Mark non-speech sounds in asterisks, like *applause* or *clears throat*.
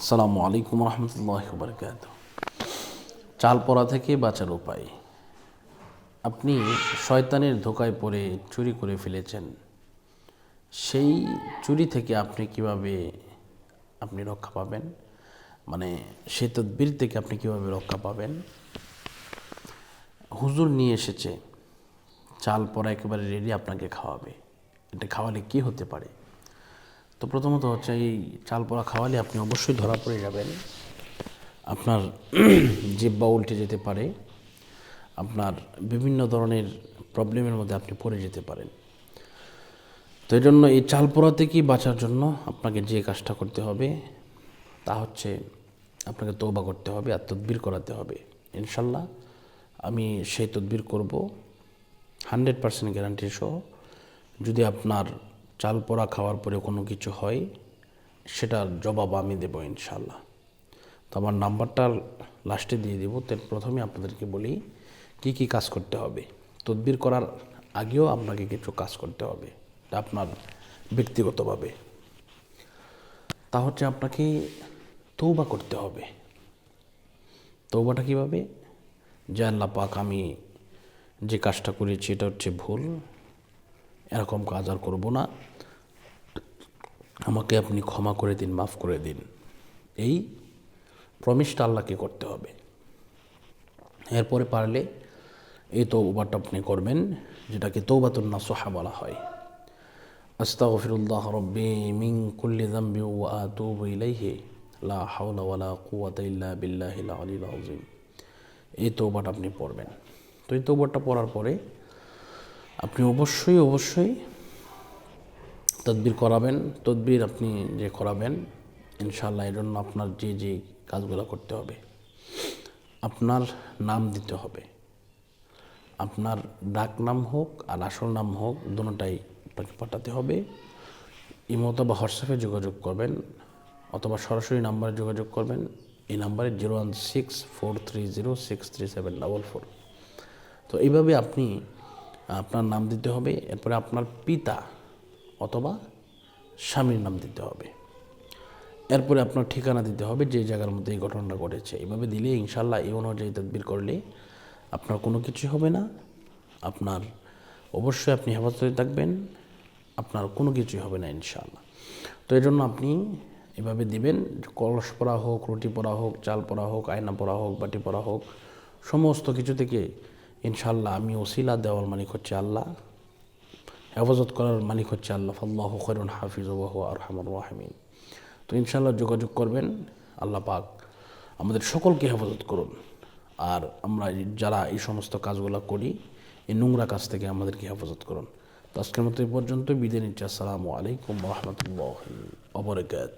আসসালামু আলাইকুম রহমতুল্লাহ বরকাত চাল পড়া থেকে বাঁচার উপায়। আপনি শয়তানের ধোকায় পড়ে চুরি করে ফেলেছেন। সেই চুরি থেকে আপনি কীভাবে আপনি রক্ষা পাবেন? মানে সেই তদবির থেকে আপনি কীভাবে রক্ষা পাবেন? হুজুর নিয়ে এসেছে, চাল পরা একেবারে রেডি আপনাকে খাওয়াবে। এটা খাওয়ালে কি হতে পারে? তো প্রথমত হচ্ছে এই চাল পোড়া খাওয়ালে আপনি অবশ্যই ধরা পড়ে যাবেন। আপনার *clears throat* জিব্বা উল্টে যেতে পারে। আপনার বিভিন্ন ধরনের প্রবলেমের মধ্যে আপনি পড়ে যেতে পারেন। তো এই জন্য এই চাল পোড়া থেকেই বাঁচার জন্য আপনাকে যে কাজটা করতে হবে, তা হচ্ছে আপনাকে তৌবা করতে হবে আর তদবির করাতে হবে। ইনশাল্লাহ আমি সেই তদবির করব। হান্ড্রেড পার্সেন্ট গ্যারান্টি সহ। যদি আপনার চাল পোড়া খাওয়ার পরে কোনো কিছু হয়, সেটার জবাব আমি দেবো ইনশাল্লাহ তো আমার নাম্বারটা লাস্টে দিয়ে দেবো। তো প্রথমে আপনাদেরকে বলি, কি কি কাজ করতে হবে? তদবির করার আগেও আপনাকে কিছু কাজ করতে হবে আপনার ব্যক্তিগতভাবে। তা হচ্ছে আপনাকে তৌবা করতে হবে। তৌবাটা কীভাবে? যে আল্লাহ পাক আমি যে কাজটা করেছি, এটা হচ্ছে ভুল। এরকম কাজ আর করব না। আমাকে আপনি ক্ষমা করে দিন, মাফ করে দিন। এই প্রমিসটা আল্লাহকে করতে হবে। এরপরে পারলে এই তৌবাটা আপনি করবেন, যেটাকে তৌবাতুন নাসোহা বলা হয়। আস্তাগফিরুল্লাহ রব্বি মিন কুল্লি যামবি ওয়া আতুবু ইলাইহি। লা হাওলা ওয়ালা কুওয়াতা ইল্লা বিল্লাহিল আলিল আযীম। এই তৌবাটা আপনি পড়বেন। তো এই তৌবাটা পড়ার পরে আপনি অবশ্যই অবশ্যই তদবির করাবেন। তদবির আপনি যে করাবেন ইনশাল্লাহ এর জন্য আপনার যে যে কাজগুলো করতে হবে, আপনার নাম দিতে হবে। আপনার ডাক নাম হোক আর আসল নাম হোক দুটোটাই আপনাকে পাঠাতে হবে। ইমো বা হোয়াটসঅ্যাপে যোগাযোগ করবেন অথবা সরাসরি নাম্বারে যোগাযোগ করবেন। এই নাম্বারে zero one six four three zero six three seven double four. তো এইভাবে আপনি আপনার নাম দিতে হবে, এরপরে আপনার পিতা অথবা স্বামীর নাম দিতে হবে। এরপরে আপনার ঠিকানা দিতে হবে যে জায়গার মধ্যে এই ঘটনাটা ঘটেছে। এইভাবে দিলে ইনশাল্লাহ এই অনুযায়ী তদবির করলে আপনার কোনো কিছু হবে না। আপনার অবশ্যই আপনি হেফাজতে থাকবেন, আপনার কোনো কিছুই হবে না ইনশাল্লাহ তো এই জন্য আপনি এভাবে দিবেন, কলস পরা হোক, রুটি পরা হোক, চাল পরা হোক, আয়না পরা হোক, বাটি পরা হোক, সমস্ত কিছু থেকে ইনশাল্লাহ আমি ওসিলা দেওয়ার মালিক হচ্ছে আল্লাহ। হেফাজত করার মালিক হচ্ছে আল্লাহ। আল্লাহ খৈরুন হাফিজ ওবাহ আর হামর ওয়াহমিন তো ইনশাল্লাহ যোগাযোগ করবেন, আল্লাহ পাক আমাদের সকলকে হেফাজত করুন। আর আমরা যারা এই সমস্ত কাজগুলো করি, এই নোংরা কাজ থেকে আমাদেরকে হেফাজত করুন। তো আজকের মতো এই পর্যন্ত বিদায় নিচ্ছি। আসসালামু আলাইকুম রহমতুল্লাহ অবরকাত